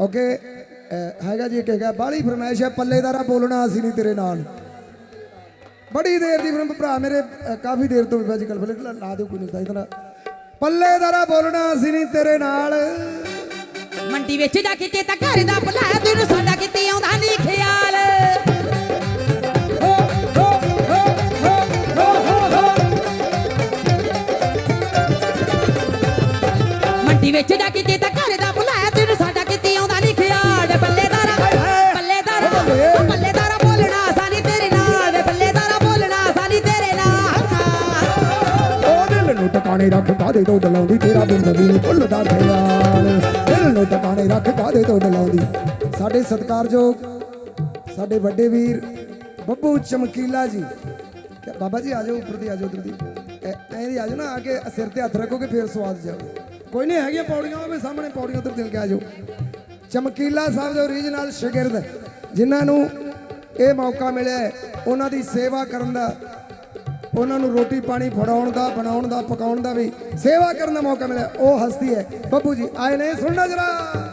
Okay ਹੈਗਾ ਜੀ ਇੱਕ ਹੈਗਾ ਬਾਹਲੀ ਫਰਮਾਇਸ਼ ਹੈ ਪੱਲੇਦਾਰਾ ਬੋਲਣਾ, ਅਸੀਂ ਨਹੀਂ ਤੇਰੇ ਨਾਲ। ਬੜੀ ਦੇਰ ਦੀ ਫਰਮ ਭਰਾ ਮੇਰੇ ਕਾਫੀ ਦੇਰ ਤੋਂ ਮੈਜੀਕਲ ਫਿਲਮ ਲਾ ਲਾ ਦਿਓ, ਕੋਈ ਨਹੀਂ ਸਹੀ ਪੱਲੇਦਾਰਾ ਬੋਲਣਾ, ਅਸੀਂ ਨਹੀਂ ਤੇਰੇ ਨਾਲ। ਮੰਡੀ ਵਿੱਚ ਜਾ ਕੇ ਚੇਤਾ ਘਰ ਦਾ ਭੁਲਾਇਆ ਤੈਨੂੰ ਸਾਡਾ ਕਿਤੇ ਆਉਂਦਾ ਨਹੀਂ ਖਿਆਲ। ਮੰਡੀ ਵਿੱਚ ਜਾ ਕੇ ਚੇਤਾ ਘਰ ਦਾ ਟਿਕਾਣੇ ਰੱਖ ਕਾਦੇ ਤੋਂ ਡਲਾਉਂਦੀ? ਤੇਰਾ ਬਿੰਦਵੀ ਨੂੰ ਭੁੱਲਦਾ ਖਿਆਲ ਦਿਲ ਨੂੰ ਟਿਕਾਣੇ ਰੱਖ ਕਾਦੇ ਤੋਂ ਡਲਾਉਂਦੀ? ਸਾਡੇ ਸਤਿਕਾਰਯੋਗ, ਸਾਡੇ ਵੱਡੇ ਵੀਰ ਬੱਬੂ ਚਮਕੀਲਾ ਜੀ। ਬਾਬਾ ਜੀ, ਆ ਉੱਪਰ ਦੀ ਆ ਜਾਓ ਦੀ ਐਂ ਦੀ ਆ ਨਾ, ਆ ਕੇ ਸਿਰ ਤੇ ਹੱਥ ਰੱਖੋਗੇ ਫੇਰ ਸਵਾਦ ਜਾਓ ਕੋਈ ਨਹੀਂ, ਹੈਗੀਆਂ ਪੌੜੀਆਂ ਉਹਦੇ ਸਾਹਮਣੇ ਪੌੜੀਆਂ ਉੱਧਰ ਦਿਲ ਕੇ ਆ ਜਾਓ। ਚਮਕੀਲਾ ਸਾਹਿਬ ਦੇ ਓਰੀਜਨਲ ਸ਼ਾਗਿਰਦ, ਜਿਨ੍ਹਾਂ ਨੂੰ ਇਹ ਮੌਕਾ ਮਿਲਿਆ ਉਹਨਾਂ ਦੀ ਸੇਵਾ ਕਰਨ ਦਾ ਉਹਨਾਂ ਨੂੰ ਰੋਟੀ ਪਾਣੀ ਫੜਾਉਣ ਦਾ, ਬਣਾਉਣ ਦਾ, ਪਕਾਉਣ ਦਾ ਵੀ ਸੇਵਾ ਕਰਨ ਦਾ ਮੌਕਾ ਮਿਲਿਆ। ਉਹ ਹਸਤੀ ਹੈ। ਬੱਬੂ ਜੀ, ਆਏ ਨੇ, ਸੁਣਨਾ ਜਰਾ।